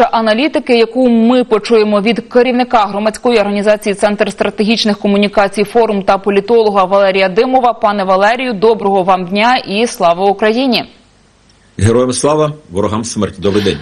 Аналітики, яку ми почуємо від керівника громадської організації Центр стратегічних комунікацій форум та політолога Валерія Димова. Пане Валерію, доброго вам дня і слава Україні! Героям слава, ворогам смерть. Добрий день.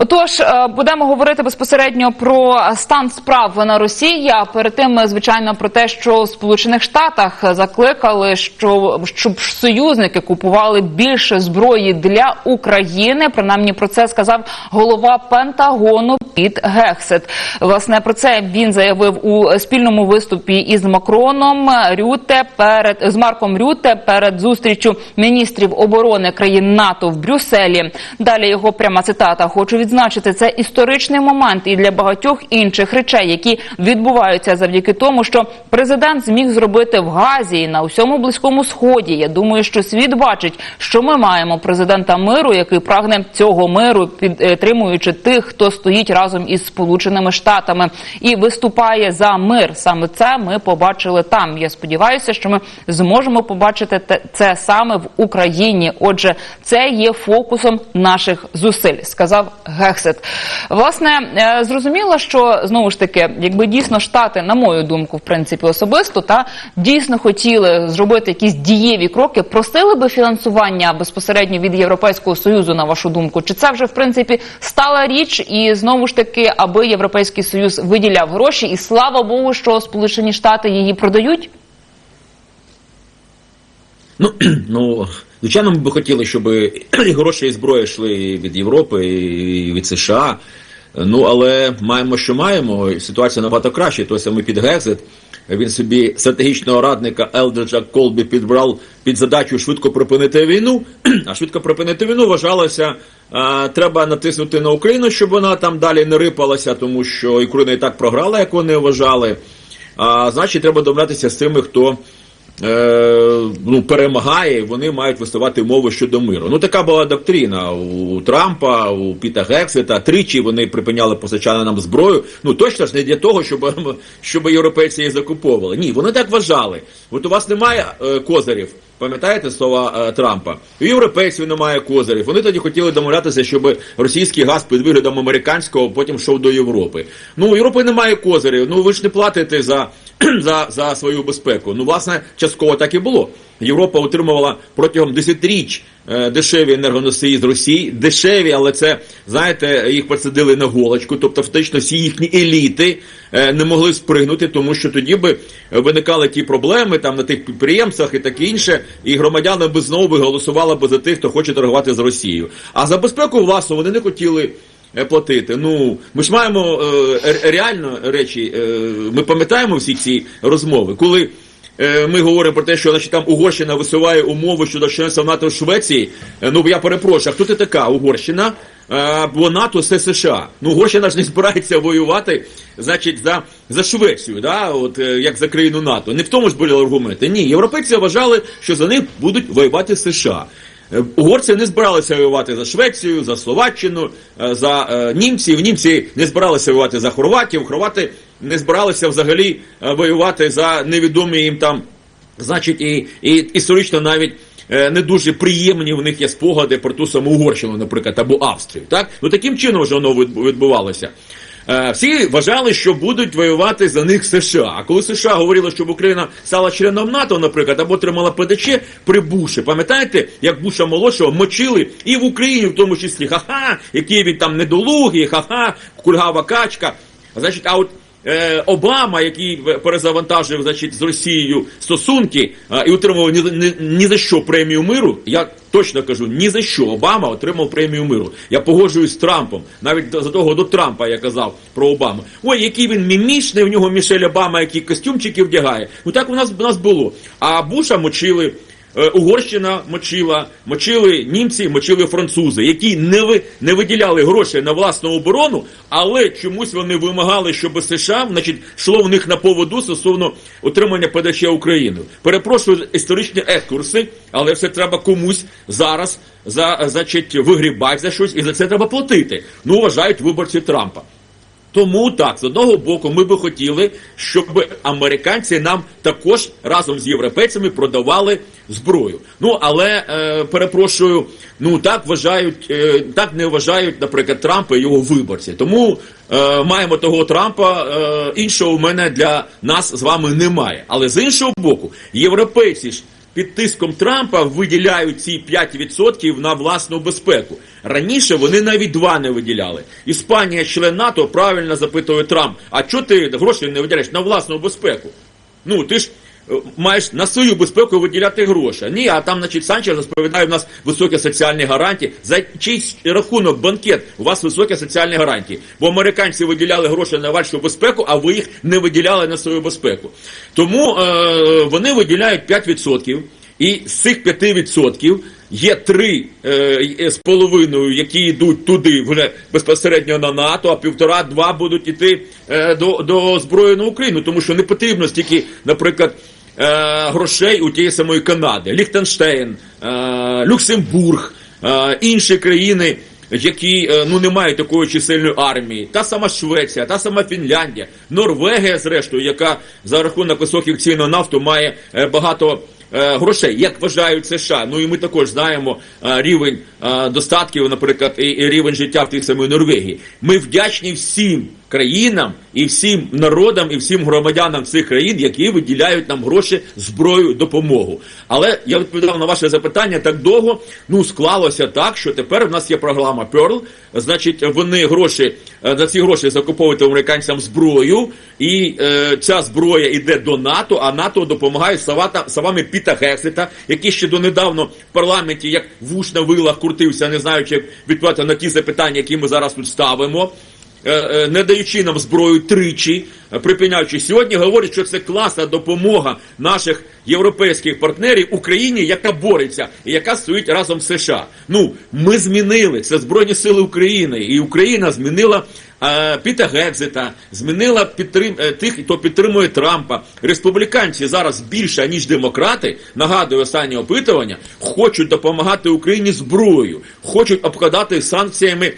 Отож, е, будемо говорити безпосередньо про стан справ на Росії. А перед тим, е, звичайно, про те, що в Сполучених Штатах закликали, що щоб союзники купували більше зброї для України. Принаймні про це сказав голова Пентагону Піт Гексет. Власне про це він заявив у спільному виступі із Макроном Рюте перед з Марком Рюте перед зустрічю міністрів оборони країн НАТО в Брюсселі. Далі його пряма цитата. Хочу відзначити це історичний момент і для багатьох інших речей, які відбуваються завдяки тому, що президент зміг зробити в Газі і на усьому близькому сході. Я думаю, що світ бачить, що ми маємо президента миру, який прагне цього миру, підтримуючи тих, хто стоїть разом із Сполученими Штатами і виступає за мир. Саме це ми побачили там. Я сподіваюся, що ми зможемо побачити це саме в Україні. Отже, це є фокусом наших зусиль, сказав Гексет. Власне, е, зрозуміло, що знову ж таки, якби дійсно штати, на мою думку, в принципі, особисто та дійсно хотіли зробити якісь дієві кроки, просили би фінансування безпосередньо від Європейського союзу, на вашу думку, чи це вже в принципі стала річ, і знову ж таки, аби Європейський союз виділяв гроші, і слава Богу, що Сполучені Штати її продають. Ну, ну звичайно, ми б хотіли, щоб і гроші і зброя йшли від Європи, і від США. Ну, але маємо, що маємо. Ситуація набагато краще. Той самий під Гекзит. Він собі стратегічного радника Елдриджа Колбі підбрав під задачу швидко припинити війну. А швидко припинити війну вважалося, а, треба натиснути на Україну, щоб вона там далі не рипалася, тому що Україна і так програла, як вони вважали. А значить, треба домовлятися з тими, хто е, ну, перемагає, вони мають висувати мову щодо миру. Ну така була доктрина у Трампа, у Піта Гексета. Тричі вони припиняли постачання нам зброю. Ну точно ж не для того, щоб, щоб європейці її закуповували. Ні, вони так вважали. От у вас немає е, козирів. Пам'ятаєте слова е, Трампа? У європейців немає козирів. Вони тоді хотіли домовлятися, щоб російський газ під виглядом американського потім йшов до Європи. Ну у Європи немає козирів. Ну ви ж не платите за, за, за свою безпеку. Ну, власне, частково так і було. Європа отримувала протягом десятиріч е, дешеві енергоносії з Росії, дешеві, але це знаєте, їх посадили на голочку. Тобто, фактично, всі їхні еліти е, не могли спригнути, тому що тоді би виникали ті проблеми там на тих підприємствах і таке інше, і громадяни би знову голосували би за тих, хто хоче торгувати з Росією. А за безпеку власну вони не хотіли. Е, Платити. Ну, ми ж маємо е, реально речі. Е, ми пам'ятаємо всі ці розмови, коли Е, Ми говоримо про те, що значить, там Угорщина висуває умови щодо членства в НАТО в Швеції. Е, Ну я перепрошую, а хто ти така Угорщина? Е, Бо НАТО це США. Ну Угорщина ж не збирається воювати, значить, за, за Швецію, да? От е, як за країну НАТО. Не в тому ж були аргументи. Ні, європейці вважали, що за них будуть воювати США. Е, Угорці не збиралися воювати за Швецію, за Словаччину, е, за е, німців. Німці не збиралися воювати за хорватів. Хорвати не збиралися взагалі воювати за невідомі їм там, значить, і, і історично навіть. Не дуже приємні в них є спогади про ту саму Угорщину, наприклад, або Австрію. Так? Ну таким чином вже воно від- відбувалося. Е, Всі вважали, що будуть воювати за них США. А коли США говорили, щоб Україна стала членом НАТО, наприклад, або отримала ПДЧ при Буші, пам'ятаєте, як Буша молодшого мочили і в Україні, в тому числі, ха-ха, який він там недолугий, ха-ха, кульгава качка. Значить, а от е, Обама, який перезавантажив значить, з Росією стосунки е, і отримав ні, ні, ні за що премію миру, я точно кажу, ні за що Обама отримав премію миру. Я погоджуюсь з Трампом. Навіть за того до Трампа я казав про Обаму. Ой, який він мімічний, в нього Мішель Обама, який костюмчики вдягає. Ну так у нас, у нас було. А Буша мочили. Е, Угорщина мочила, мочили німці, мочили французи, які не ви не виділяли гроші на власну оборону, але чомусь вони вимагали, щоб США, значить, йшло в них на поводу стосовно отримання ПДЧ Україною. Перепрошую історичні екскурси, але все треба комусь зараз за значить вигрібати за щось, і за це треба платити. Ну вважають виборці Трампа. Тому так, з одного боку, ми би хотіли, щоб американці нам також разом з європейцями продавали зброю. Ну але е, перепрошую, ну так вважають, е, так не вважають, наприклад, Трампа і його виборці. Тому е, маємо того Трампа. Е, іншого у мене для нас з вами немає. Але з іншого боку, європейці ж під тиском Трампа виділяють ці 5% на власну безпеку. Раніше вони навіть два не виділяли. Іспанія, член НАТО, правильно запитує Трамп: а чого ти гроші не виділяєш на власну безпеку? Ну ти ж маєш на свою безпеку виділяти гроші. Ні, а там, значить, Санчес розповідає, у нас високі соціальні гарантії. За чийсь рахунок банкет у вас високі соціальні гарантії. Бо американці виділяли гроші на вашу безпеку, а ви їх не виділяли на свою безпеку. Тому е, вони виділяють 5%. І з цих 5% є три е, з половиною, які йдуть туди вже безпосередньо на НАТО, а півтора-два будуть йти е, до, до зброї на Україну, тому що не потрібно стільки, наприклад, е, грошей у тієї самої Канади, Ліхтенштейн, е, Люксембург, е, інші країни. Які е, ну не мають такої чисельної армії, та сама Швеція, та сама Фінляндія, Норвегія, зрештою, яка за рахунок високих цін на нафту має е, багато е, грошей, як вважають США. Ну і ми також знаємо е, рівень е, достатків, наприклад, і, рівень життя в тих самої Норвегії. Ми вдячні всім країнам і всім народам, і всім громадянам цих країн, які виділяють нам гроші, зброю, допомогу. Але я відповідав на ваше запитання так довго. Ну склалося так, що тепер в нас є програма Pearl, Значить, вони гроші е, за ці гроші закуповують американцям зброю, і е, ця зброя йде до НАТО, а НАТО допомагає савата- словами Піта Гексета, який ще донедавно в парламенті як вуш на вилах крутився, не знаючи, як відповідати на ті запитання, які ми зараз тут ставимо. Е, е, Не даючи нам зброю тричі, е, припиняючи сьогодні, говорить, що це класна допомога наших європейських партнерів Україні, яка бореться і яка стоїть разом з США. Ну ми змінили це Збройні Сили України, і Україна змінила Піта Гекзета, змінила підтрим тих, хто підтримує Трампа. Республіканці зараз більше ніж демократи. Нагадую останнє опитування, хочуть допомагати Україні зброєю, хочуть обкладати санкціями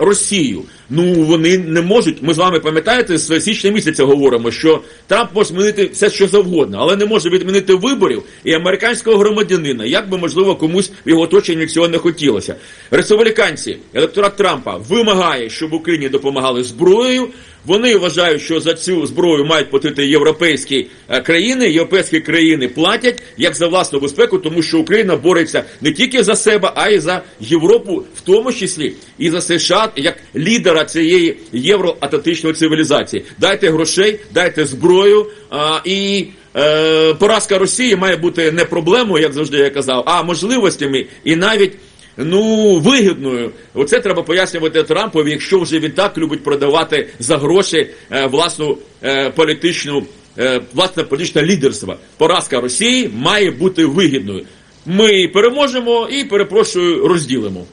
Росію. Ну вони не можуть. Ми з вами пам'ятаєте, з січня місяця говоримо, що Трамп може змінити все, що завгодно, але не може відмінити виборів і американського громадянина. Як би можливо комусь в його оточенні цього не хотілося. Республіканці, електорат Трампа вимагає, щоб Україні допомагали зброєю. Вони вважають, що за цю зброю мають платити європейські е, країни. Європейські країни платять як за власну безпеку, тому що Україна бореться не тільки за себе, а й за Європу, в тому числі і за США як лідера цієї євроатлантичної цивілізації. Дайте грошей, дайте зброю а, і. Е, поразка Росії має бути не проблемою, як завжди я казав, а можливостями і навіть ну вигідною. Оце треба пояснювати Трампові, якщо вже він так любить продавати за гроші е, власну е, політичну власне політичне лідерство. Поразка Росії має бути вигідною. Ми переможемо і перепрошую, розділимо.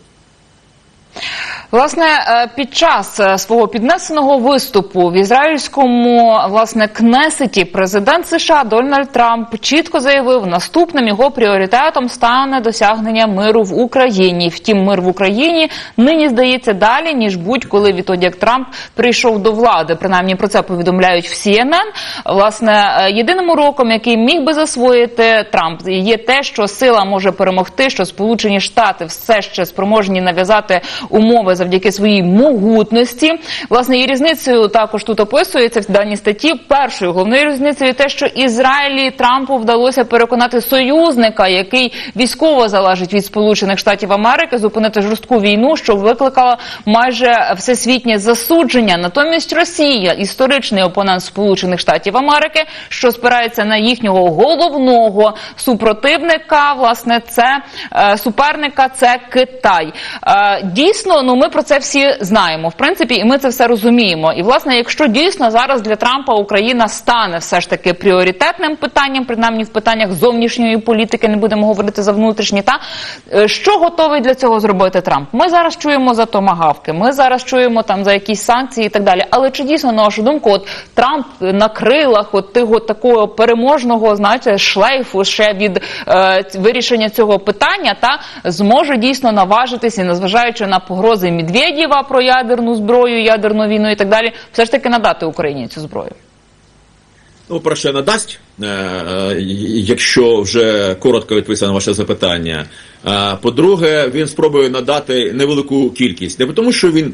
Власне, е, під час е, свого піднесеного виступу в ізраїльському власне кнесеті президент США Дональд Трамп чітко заявив, наступним його пріоритетом стане досягнення миру в Україні. Втім, мир в Україні нині здається далі ніж будь-коли відтоді, як Трамп прийшов до влади. Принаймні про це повідомляють в CNN. Власне, е, єдиним уроком, який міг би засвоїти Трамп, є те, що сила може перемогти, що Сполучені Штати все ще спроможні нав'язати умови завдяки своїй могутності. Власне, і різницею також тут описується в даній статті. Першою головною різницею те, що Ізраїлі Трампу вдалося переконати союзника, який військово залежить від Сполучених Штатів Америки, зупинити жорстку війну, що викликала майже всесвітнє засудження. Натомість Росія, історичний опонент Сполучених Штатів Америки, що спирається на їхнього головного супротивника, власне, це е, суперника, це Китай. Е, дійсно, ну ми про це всі знаємо. В принципі, і ми це все розуміємо. І власне, якщо дійсно зараз для Трампа Україна стане все ж таки пріоритетним питанням, принаймні в питаннях зовнішньої політики, не будемо говорити за внутрішні, та е, що готовий для цього зробити Трамп? Ми зараз чуємо за томагавки, ми зараз чуємо там за якісь санкції і так далі. Але чи дійсно на вашу думку, от Трамп на крилах от того такого переможного, знаєте, шлейфу ще від е, вирішення цього питання, та зможе дійсно наважитись і незважаючи на погрози Медведєва про ядерну зброю, ядерну війну і так далі, все ж таки надати Україні цю зброю? Ну, перше надасть, е, е, якщо вже коротко відповісти на ваше запитання. Е, По-друге, він спробує надати невелику кількість. Не тому, що він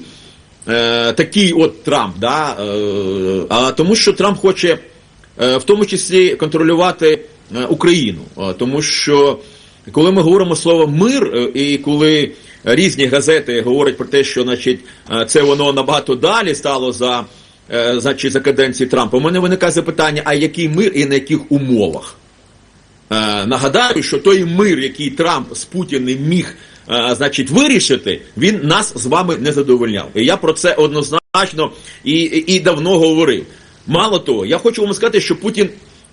такий от Трамп, да, а тому, що Трамп хоче в тому числі контролювати Україну. Тому що коли ми говоримо слово мир, е, і коли різні газети говорять про те, що значить, е, це воно набагато далі стало за, е, значить, за каденції Трампа, у мене виникає запитання, а який мир і на яких умовах? Нагадаю, що той мир, який Трамп з Путіним міг значить, вирішити, він нас з вами не задовольняв. І я про це однозначно і, і давно говорив. Мало того, я хочу вам сказати, що Путін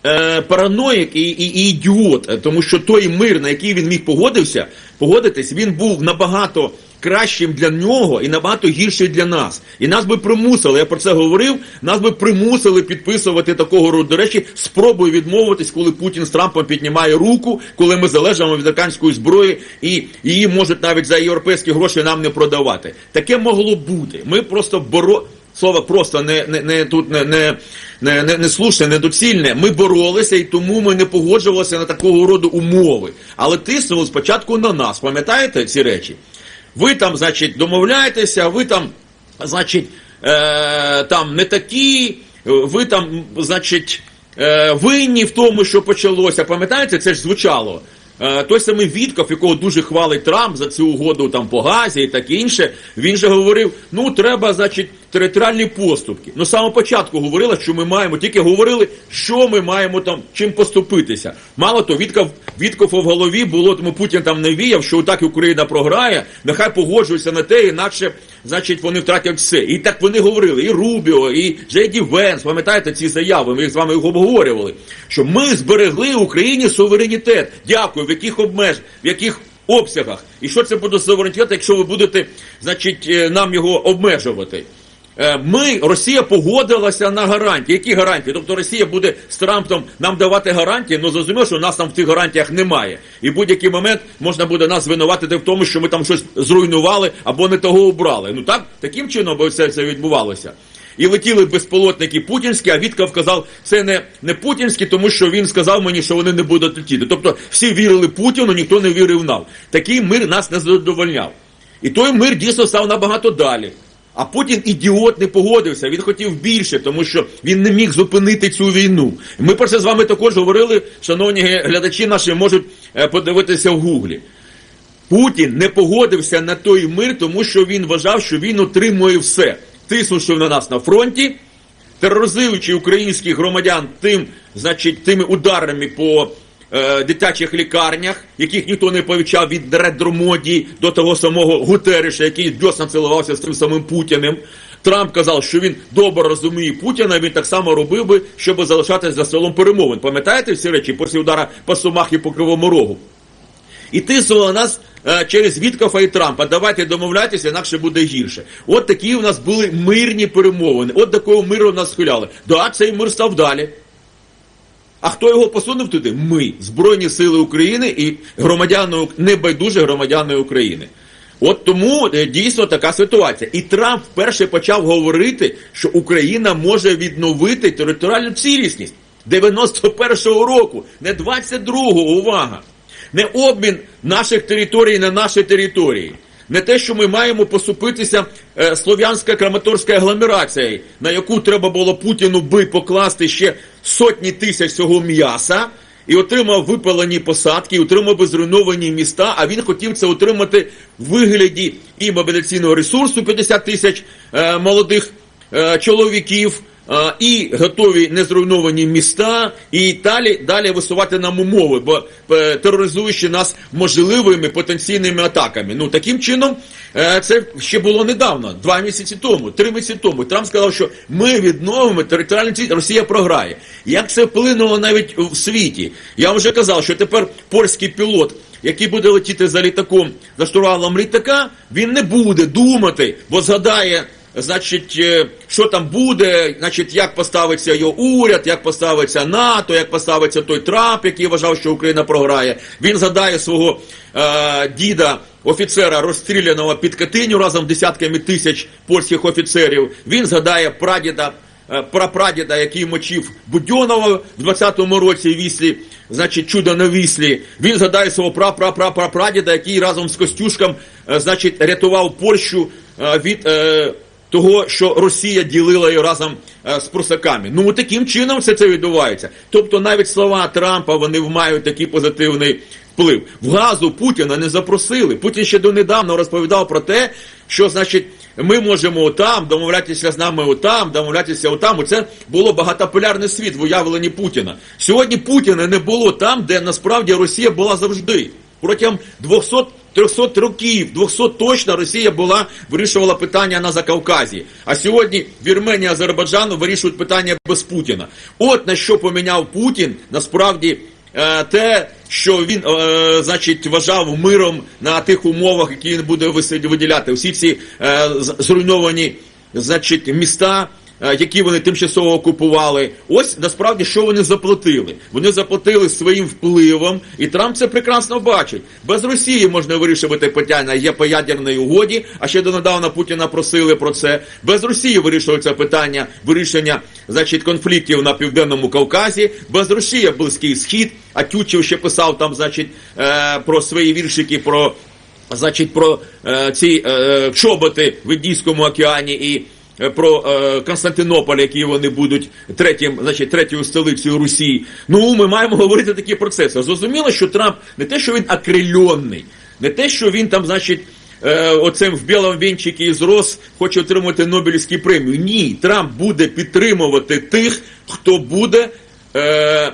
е, параноїк і, і, і ідіот, тому що той мир, на який він міг погодився, погодитись, він був набагато кращим для нього і набагато гірший для нас. І нас би примусили, я про це говорив, нас би примусили підписувати такого роду. Речі, спробую відмовитись, коли Путін з Трампом піднімає руку, коли ми залежимо від американської зброї, і її можуть навіть за європейські гроші нам не продавати. Таке могло бути. Ми просто боро. Слово просто не, не, не тут не, не, не, не, не слушне, недоцільне. Ми боролися і тому ми не погоджувалися на такого роду умови. Але тиснули спочатку на нас. Пам'ятаєте ці речі? Ви там, значить, домовляєтеся, ви там, значить, е, там не такі, ви там, значить, е, винні в тому, що почалося. Пам'ятаєте, це ж звучало. Е, той самий Вітков, якого дуже хвалить Трамп за цю угоду там по газі і таке інше, він же говорив: ну треба, значить, територіальні поступки. Ну, з початку говорила, що ми маємо, тільки говорили, що ми маємо там чим поступитися. Мало то, Вітков, Вітков в голові було, тому Путін там не віяв, що отак Україна програє, нехай погоджуються на те, інакше, значить, вони втратять все. І так вони говорили, і Рубіо, і Джейді Венс, пам'ятаєте ці заяви, ми їх з вами обговорювали, що ми зберегли Україні суверенітет. Дякую, в яких обмеж, в яких обсягах. І що це буде суверенітет, якщо ви будете, значить, е, нам його обмежувати? Е, Ми, Росія погодилася на гарантії. Які гарантії? Тобто Росія буде з Трампом нам давати гарантії, але зрозуміло, що нас там в цих гарантіях немає. І будь-який момент можна буде нас звинуватити в тому, що ми там щось зруйнували або не того обрали. Ну так, таким чином все це відбувалося. І летіли безпілотники путінські, а Вітков казав, це не, не путінські, тому що він сказав мені, що вони не будуть летіти. Тобто всі вірили Путіну, ніхто не вірив нам. Такий мир нас не задовольняв. І той мир дійсно став набагато далі. А Путін ідіот не погодився. Він хотів більше, тому що він не міг зупинити цю війну. Ми про це з вами також говорили. Шановні глядачі наші можуть е, подивитися в гуглі. Путін не погодився на той мир, тому що він вважав, що він отримує все, тиснувши на нас на фронті, тероризуючи українських громадян тим, значить, тими ударами по е, дитячих лікарнях, яких ніхто не повічав від редромоді до того самого Гутериша, який дьосно цілувався з тим самим Путіним. Трамп казав, що він добре розуміє Путіна, він так само робив би, щоб залишатися за столом перемовин. Пам'ятаєте всі речі після удара по Сумах і по Кривому Рогу? І тиснула нас е, через Віткофа і Трампа. Давайте домовляйтеся, інакше буде гірше. От такі у нас були мирні перемовини. От такого миру нас схиляли. Да, цей мир став далі. А хто його посунув туди? Ми, Збройні Сили України і громадяни, небайдужі громадяни України. От тому е, дійсно така ситуація. І Трамп вперше почав говорити, що Україна може відновити територіальну цілісність 91-го року, не 22-го, увага. Не обмін наших територій на наші території. Не те, що ми маємо поступитися е, слов'янська краматорська агломерація, на яку треба було Путіну би покласти ще сотні тисяч цього м'яса, і отримав випалені посадки, і отримав би зруйновані міста, а він хотів це отримати в вигляді і мобілізаційного ресурсу 50 тисяч е, молодих е, чоловіків, і готові незруйновані міста, і далі далі висувати нам умови, бо е, тероризуючи нас можливими потенційними атаками. Ну таким чином, е, це ще було недавно, два місяці тому, три місяці тому. Трамп сказав, що ми відновимо територіальну ціль, Росія програє. Як це вплинуло навіть в світі? Я вже казав, що тепер польський пілот. Який буде летіти за літаком за штурвалом літака, він не буде думати, бо згадає значить, е, що там буде, значить, як поставиться його уряд, як поставиться НАТО, як поставиться той Трамп, який вважав, що Україна програє. Він згадає свого е, діда офіцера, розстріляного під Катиню разом з десятками тисяч польських офіцерів. Він згадає прадіда, е, прапрадіда, який мочив Будьонова в 20-му році Віслі, значить, чудо на Віслі. Він згадає свого прапрапрапрапрадіда, який разом з Костюшком, е, значить, рятував Польщу від. Того, що Росія ділила її разом е, з прусаками. Ну таким чином все це відбувається. Тобто навіть слова Трампа вони мають такий позитивний вплив. В газу Путіна не запросили. Путін ще донедавна розповідав про те, що значить. Ми можемо отам, домовлятися з нами отам, домовлятися отам. Це було багатополярний світ в уявленні Путіна. Сьогодні Путіна не було там, де насправді Росія була завжди. Протягом 200 300 років, 200 точно Росія була вирішувала питання на Закавказі. А сьогодні Вірменія, Азербайджану вирішують питання без Путіна. От на що поміняв Путін насправді. е, Те, що він, е, значить, вважав миром на тих умовах, які він буде виділяти, всі ці е, зруйновані, значить, міста, які вони тимчасово окупували. Ось насправді що вони заплатили. Вони заплатили своїм впливом, і Трамп це прекрасно бачить. Без Росії можна вирішувати питання є по ядерній угоді. А ще донедавна Путіна просили про це. Без Росії вирішується питання вирішення значить конфліктів на південному Кавказі. Без Росії близький схід. А Тютчев ще писав там, значить, е, про свої віршики про. Значить, про е, ці е, чоботи в Індійському океані і е, про е, Константинополь, які вони будуть третім, значить, третьою столицею Росії. Ну, ми маємо говорити такі процеси. Зрозуміло, що Трамп не те, що він акрильонний, не те, що він там, значить. е, Оцем в білому вінчикі зрос хоче отримати Нобелівську премію. Ні, Трамп буде підтримувати тих, хто буде е,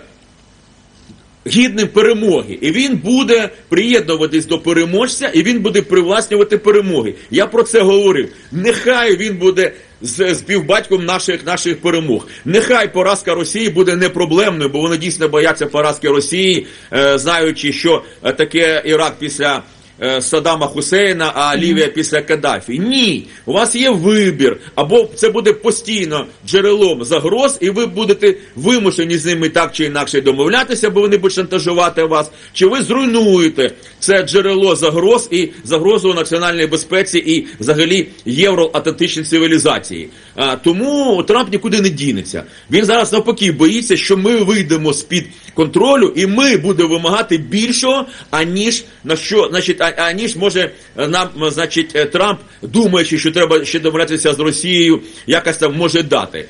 гідним перемоги, і він буде приєднуватись до переможця, і він буде привласнювати перемоги. Я про це говорив. Нехай він буде з співбатьком наших наших перемог. Нехай поразка Росії буде не проблемною, бо вони дійсно бояться поразки Росії, е, знаючи, що е, таке Ірак після. Е, Саддама Хусейна, а Лівія після Каддафі. Ні, у вас є вибір, або це буде постійно джерелом загроз, і ви будете вимушені з ними так чи інакше домовлятися, бо вони будуть шантажувати вас, чи ви зруйнуєте це джерело загроз і загрозу національній безпеці і взагалі євроатлантичній цивілізації. А, тому Трамп нікуди не дінеться. Він зараз навпаки боїться, що ми вийдемо з під контролю, і ми будемо вимагати більшого, аніж на що, значить, аніж може е, нам, е, значить, е, Трамп, думаючи, що треба ще домовлятися з Росією, якось там може дати.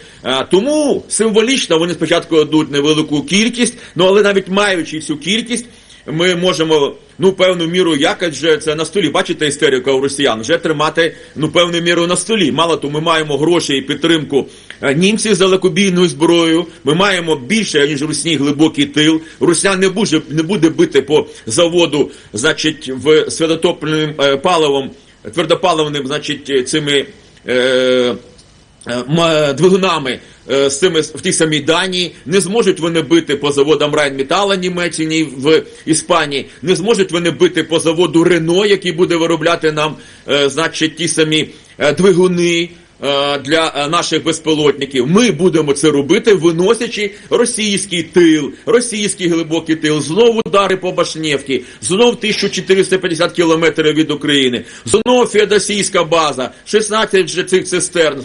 Тому символічно вони спочатку дадуть невелику кількість, ну але навіть маючи цю кількість. Ми можемо ну певну міру якось вже це на столі. Бачите істерика у росіян вже тримати ну певну міру на столі. Мало то ми маємо гроші і підтримку е, німців з далекобійною зброєю. Ми маємо більше ніж русні глибокий тил. Русня не буде не буде бити по заводу, значить, в святотопленим е, паливом, твердопаливним, значить, е, цими. Е, двигунами е, з цими в тій самій Данії, не зможуть вони бити по заводам Райнметала Німеччині в Іспанії, не зможуть вони бити по заводу Рено, який буде виробляти нам, е, значить, ті самі е, двигуни. е, Для е, наших безпілотників. Ми будемо це робити, виносячи російський тил, російський глибокий тил, знову удари по Башнєвці, знов 1450 кілометрів від України, знов феодосійська база, 16 же цих цистерн.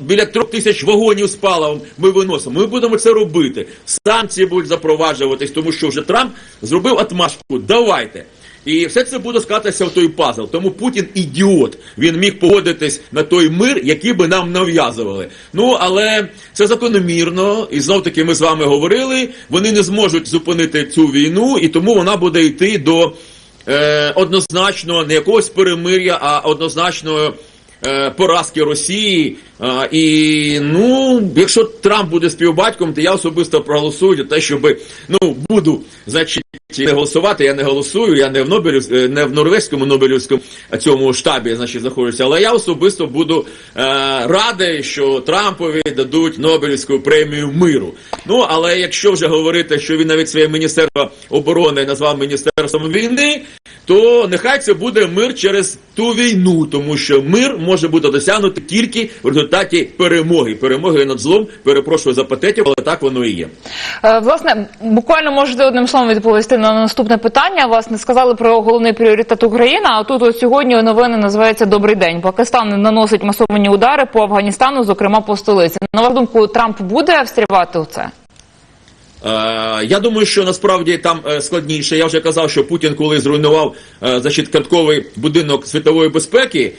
Біля трьох тисяч вагонів з паливом ми виносимо. Ми будемо це робити. Санкції будуть запроваджуватись, тому що вже Трамп зробив атмашку. Давайте. І все це буде скататися в той пазл. Тому Путін ідіот. Він міг погодитись на той мир, який би нам нав'язували. Ну але це закономірно, і знов таки ми з вами говорили. Вони не зможуть зупинити цю війну, і тому вона буде йти до е, однозначно не якогось перемир'я, а однозначного е, поразки Росії. І ну, якщо Трамп буде співбатьком, то я особисто проголосую за те, щоб ну буду значить не голосувати. Я не голосую, я не в Нобелів, е, не в норвезькому Нобелівському цьому штабі, значить, знаходжуся, але я особисто буду е, радий, що Трампові дадуть Нобелівську премію миру. Ну але якщо вже говорити, що він навіть своє міністерство оборони назвав міністерством війни, то нехай це буде мир через ту війну, тому що мир може бути досягнути тільки в результаті перемоги. Перемоги над злом, перепрошую за патетів, але так воно і є. Е, Власне, буквально можете одним словом відповісти на наступне питання. Власне, сказали про головний пріоритет України. А тут от сьогодні новини називаються Добрий день. Пакистан наносить масовані удари по Афганістану, зокрема по столиці. На вашу думку, Трамп буде встрівати у це? Е, я думаю, що насправді там е, складніше. Я вже казав, що Путін, коли зруйнував е, значить, картковий будинок світової безпеки,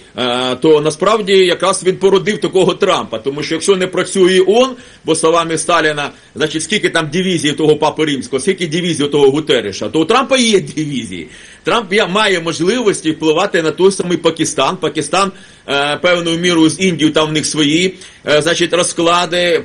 то насправді якраз він породив такого Трампа. Тому що якщо не працює ООН, бо словами Сталіна, значить скільки там дивізій того папи римського, скільки дивізій того Гутереша, то у Трампа є дивізії. Трамп має можливості впливати на той самий Пакистан. Пакистан певною мірою з Індією, там в них свої е, значить, розклади. Е,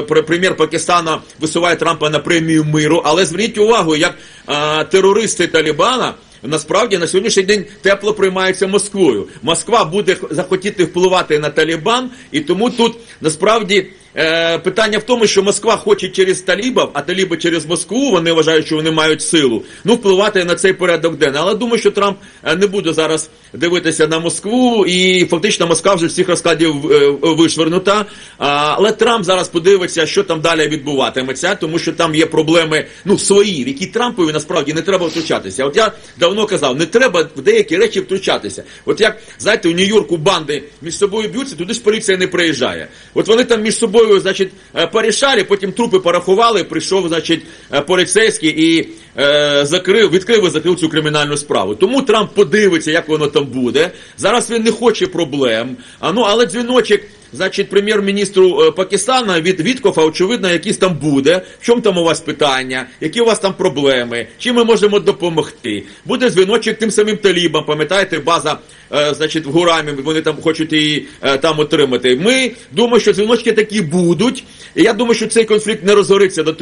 пр- Прем'єр Пакистана висуває Трампа на премію миру. Але зверніть увагу, як е, терористи Талібана. Насправді на сьогоднішній день тепло приймається Москвою. Москва буде захотіти впливати на Талібан, і тому тут насправді е, питання в тому, що Москва хоче через талібів, а таліби через Москву. Вони вважають, що вони мають силу. Ну впливати на цей порядок денний. Але думаю, що Трамп е, не буде зараз дивитися на Москву, і фактично Москва вже всіх розкладів е, вишвернута. Але Трамп зараз подивиться, що там далі відбуватиметься, тому що там є проблеми ну свої, в які Трампові насправді не треба втручатися. От я давно казав, не треба в деякі речі втручатися. От як знаєте, у Нью-Йорку банди між собою б'ються, туди ж поліція не приїжджає. От вони там між собою, значить, е, порішали, потім трупи порахували. Прийшов, значить, е, поліцейський і е, закрив, відкрив і закрив цю кримінальну справу. Тому Трамп подивиться, як воно там буде. Зараз він не хоче проблем. А ну але дзвіночок. Значить, прем'єр-міністру е, Пакистана від Віткофа, очевидно, якийсь там буде. В чому там у вас питання? Які у вас там проблеми? Чим ми можемо допомогти? Буде дзвіночок тим самим талібам. Пам'ятаєте, база, е, значить, в Гурамі, вони там хочуть її е, там отримати. Ми думаємо, що дзвіночки такі будуть. І я думаю, що цей конфлікт не розгориться до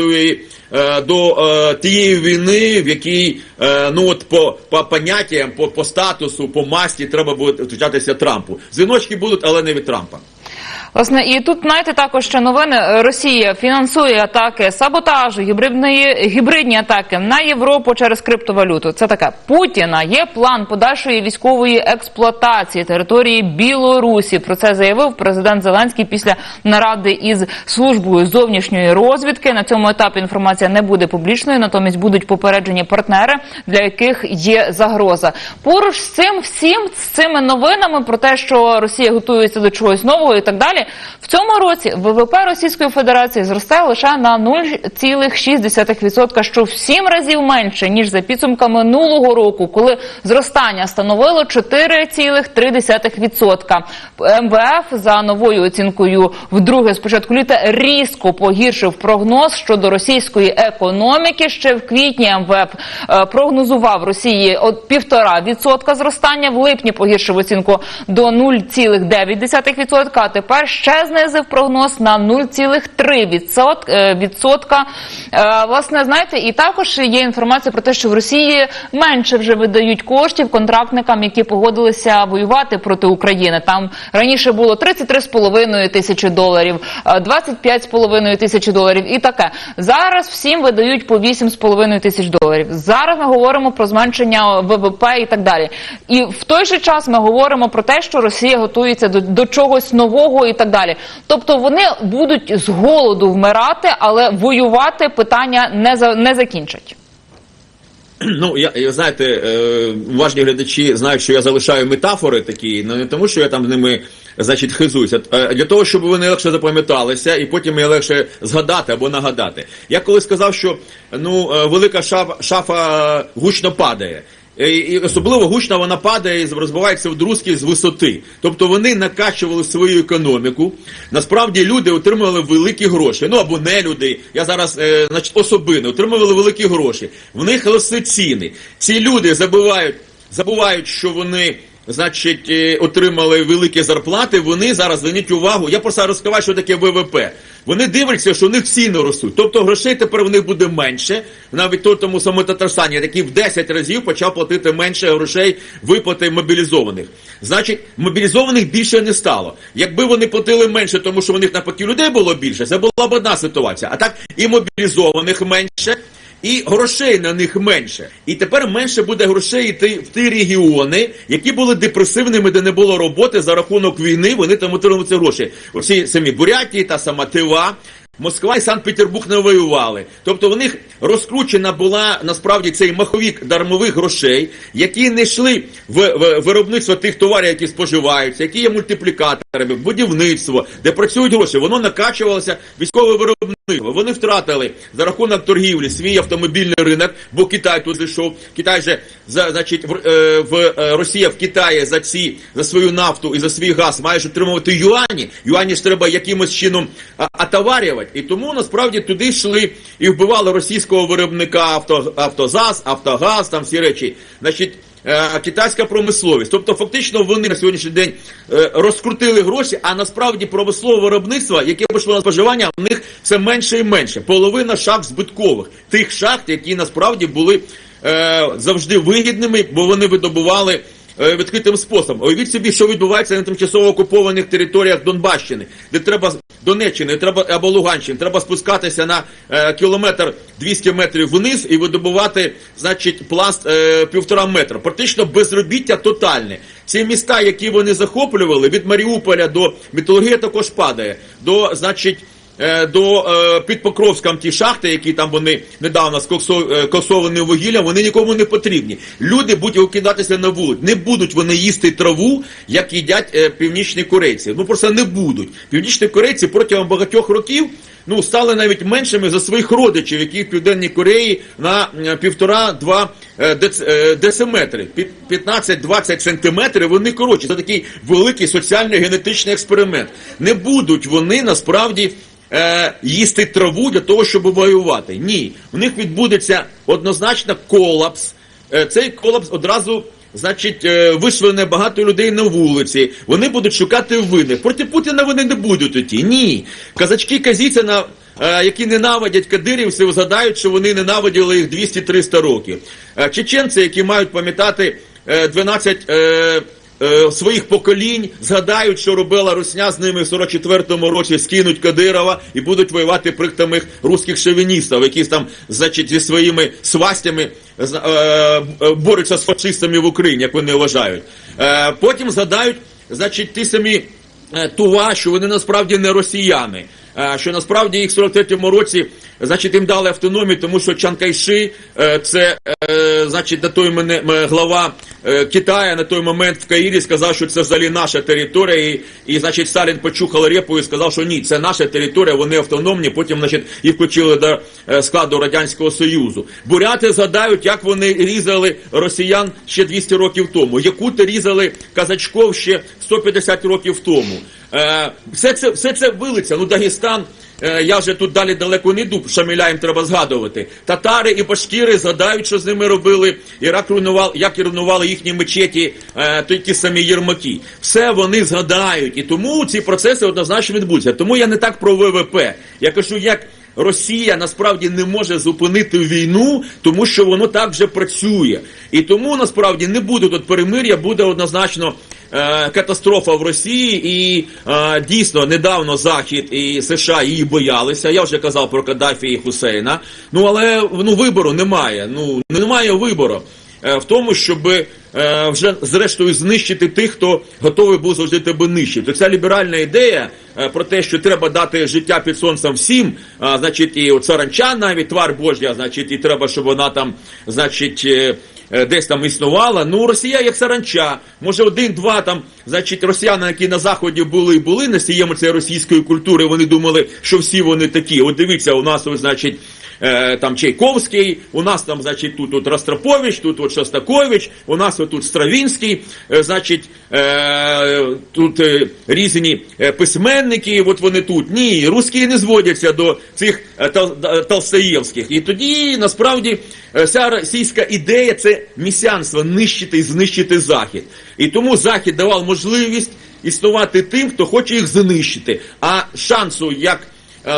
е, до тієї війни, в якій ну от по, по поняттям, по, по статусу, по масті треба буде втручатися Трампу. Дзвіночки будуть, але не від Трампа. Власне, і тут знаєте також ще новини. Росія фінансує атаки саботажу, гібридної гібридні атаки на Європу через криптовалюту. Це таке Путіна. Є план подальшої військової експлуатації території Білорусі. Про це заявив президент Зеленський після наради із службою зовнішньої розвідки. На цьому етапі інформація не буде публічною, натомість будуть попереджені партнери, для яких є загроза. Поруч з цим всім з цими новинами про те, що Росія готується до чогось нового і так далі. В цьому році ВВП Російської Федерації зросте лише на 0,6%, що в сім разів менше ніж за підсумками минулого року, коли зростання становило 4,3%. МВФ за новою оцінкою вдруге з початку літа різко погіршив прогноз щодо російської економіки. Ще в квітні МВФ е, прогнозував Росії от півтора відсотка зростання. В липні погіршив оцінку до 0,9%, а тепер ще знизив прогноз на 0,3 відсот- е, відсотка. Е, Власне, знаєте, і також є інформація про те, що в Росії менше вже видають коштів контрактникам, які погодилися воювати проти України. Там раніше було 33,5 тисячі доларів, е, 25,5 тисячі доларів і таке. Зараз всім видають по 8,5 тисяч доларів. Зараз ми говоримо про зменшення ВВП і так далі. І в той же час ми говоримо про те, що Росія готується до, до чогось нового і так далі. Тобто вони будуть з голоду вмирати, але воювати питання не за не закінчать. Ну, я, знаєте, е, уважні глядачі знають, що я залишаю метафори такі, ну не тому, що я там з ними, значить, хизуюся, а для того, щоб вони легше запам'яталися, і потім їх легше згадати або нагадати. Я коли сказав, що ну, е, велика шафа, шафа гучно падає. Е, І особливо гучно вона падає і розбивається в друзки з висоти. Тобто вони накачували свою економіку. Насправді люди отримували великі гроші. Ну або не люди. Я зараз е, значить, особини отримували великі гроші. В них росли ціни. Ці люди забувають, забувають, що вони. Значить, е, отримали великі зарплати. Вони зараз зверніть увагу. Я просто розкриваю, що таке ВВП. Вони дивляться, що у них ціни ростуть. Тобто грошей тепер в них буде менше. Навіть той тому самому Татарстані, який в 10 разів почав платити менше грошей виплати мобілізованих. Значить, мобілізованих більше не стало. Якби вони платили менше, тому що в них навпаки людей було більше, це була б одна ситуація. А так і мобілізованих менше. І грошей на них менше. І тепер менше буде грошей йти в ті регіони, які були депресивними, де не було роботи за рахунок війни. Вони там отримали ці гроші. Оці самі Бурятії та сама Тива. Москва і Санкт-Петербург не воювали. Тобто в них розкручена була насправді цей маховік дармових грошей, які не йшли в, в виробництво тих товарів, які споживаються, які є мультиплікаторами, будівництво, де працюють гроші. Воно накачувалося військове виробництво. Вони втратили за рахунок торгівлі свій автомобільний ринок, бо Китай тут зайшов. Китай же за значить в, е, в е, Росія в Китаї за ці за свою нафту і за свій газ має ж отримувати юані. Юані ж треба якимось чином а, І тому насправді туди йшли і вбивали російського виробника авто, автозаз, автогаз, там всі речі. Значить. е, Китайська промисловість, тобто фактично вони на сьогоднішній день е, розкрутили гроші, а насправді промислове виробництво, яке пішло на споживання, у них все менше і менше. Половина шахт збиткових, тих шахт, які насправді були е, завжди вигідними, бо вони видобували відкритим способом. Уявіть собі, що відбувається на тимчасово окупованих територіях Донбащини, де треба Донеччини, треба або Луганщини, треба спускатися на е, кілометр 200 метрів вниз і видобувати, значить, пласт е, півтора метра. Практично безробіття тотальне. Ці міста, які вони захоплювали, від Маріуполя до металургія також падає. До, значить. Е, До е, під Покровськом ті шахти, які там вони недавно е, коксовані вугіллям, вони нікому не потрібні. Люди будуть викидатися на вулицю. Не будуть вони їсти траву, як їдять північні корейці. Ну просто не будуть. Північні корейці протягом багатьох років ну стали навіть меншими за своїх родичів, які в південній Кореї на півтора-два дециметри. Під 15-20 сантиметрів вони коротші. Це такий великий соціальний генетичний експеримент. Не будуть вони насправді е, їсти траву для того, щоб воювати. Ні, в них відбудеться однозначно колапс. Е, цей колапс одразу. Значить, е, багато людей на вулиці. Вони будуть шукати винних. Проти Путіна вони не будуть оті. Ні. Казачки Казіцина, е, які ненавидять кадирівців, згадають, що вони ненавиділи їх 200-300 років. Е, Чеченці, які мають пам'ятати е, 12 е, е, своїх поколінь згадають, що робила Русня з ними в 44-му році, скинуть Кадирова і будуть воювати проти тих русських шовіністів, які там, значить, зі своїми свастями з- е, е, борються з фашистами в Україні, як вони вважають. Е, потім згадають, значить, ті самі е, Тува, що вони насправді не росіяни. Е, Що насправді їх в 43-му році, значить, їм дали автономію, тому що Чан Кайши, е, це, е, значить, на той мене глава Китаю на той момент в Каїрі сказав, що це взагалі наша територія, і, і значить, Сталін почухав репу і сказав, що ні, це наша територія, вони автономні. Потім, значить, їх включили до складу радянського союзу. Буряти згадають, як вони різали росіян ще 200 років тому. Якути різали казачков ще 150 років тому. Е, все це все це вилиться. Ну, Дагестан. е, Я вже тут далі далеко не йду, Шаміляєм треба згадувати. Татари і башкіри згадають, що з ними робили, Ірак руйнував, як і руйнували їхні мечеті, е, ті самі Єрмаки. Все вони згадають. І тому ці процеси однозначно відбудуться. Тому я не так про ВВП. Я кажу, як Росія насправді не може зупинити війну, тому що воно так вже працює. І тому насправді не буде тут перемир'я, буде однозначно е, катастрофа в Росії. І е, дійсно недавно Захід і США її боялися. Я вже казав про Каддафі і Хусейна. Ну але ну вибору немає. Ну немає вибору. е, В тому, щоб е, вже зрештою знищити тих, хто готовий був завжди тебе нищити. То ця ліберальна ідея е, про те, що треба дати життя під сонцем всім, а, значить, і от саранча навіть твар Божня, значить, і треба, щоб вона там, значить. Е, Десь там існувала, ну Росія як саранча, може один-два там, значить, росіяни, які на заході були були носієм цієї російської культури, вони думали, що всі вони такі. От дивіться, у нас ось, значить, е, там Чайковський, у нас там, значить, тут от Ростропович, тут от Шостакович, у нас тут Стравінський, е, значить, е, тут е, різні е, письменники, от вони тут. Ні, русські не зводяться до цих е, тол- толстоєвських. І тоді, насправді, е, вся російська ідея це місянство, нищити і знищити Захід. І тому Захід давав можливість існувати тим, хто хоче їх знищити. А шансу, як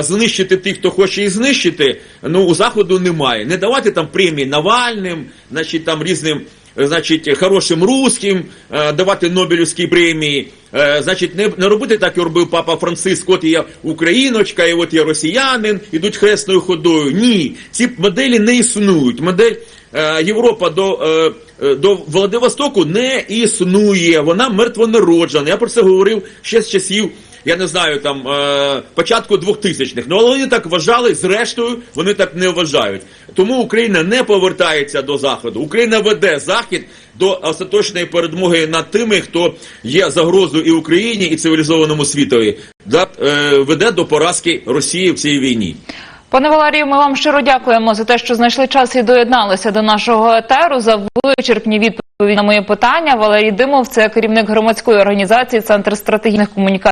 знищити тих, хто хоче їх знищити, ну у заходу немає. Не давати там премії Навальним, значить там різним е, значить, хорошим русським, е, давати Нобелівські премії. Е, Значить, не, не робити так, як робив папа Франциск, от я україночка, і от я росіянин, ідуть хресною ходою. Ні, ці моделі не існують. Модель е, Європа до, е, е, до Владивостоку не існує. Вона мертвонароджена. Я про це говорив ще з часів. Я не знаю там е, початку 2000-х. Ну але вони так вважали. Зрештою, вони так не вважають. Тому Україна не повертається до заходу. Україна веде захід до остаточної перемоги над тими, хто є загрозою і Україні, і цивілізованому світові. Да, е, веде до поразки Росії в цій війні. Пане Валерію, ми вам щиро дякуємо за те, що знайшли час і доєдналися до нашого етеру за вичерпні відповіді на мої питання. Валерій Димов, це керівник громадської організації Центр стратегічних комунікацій.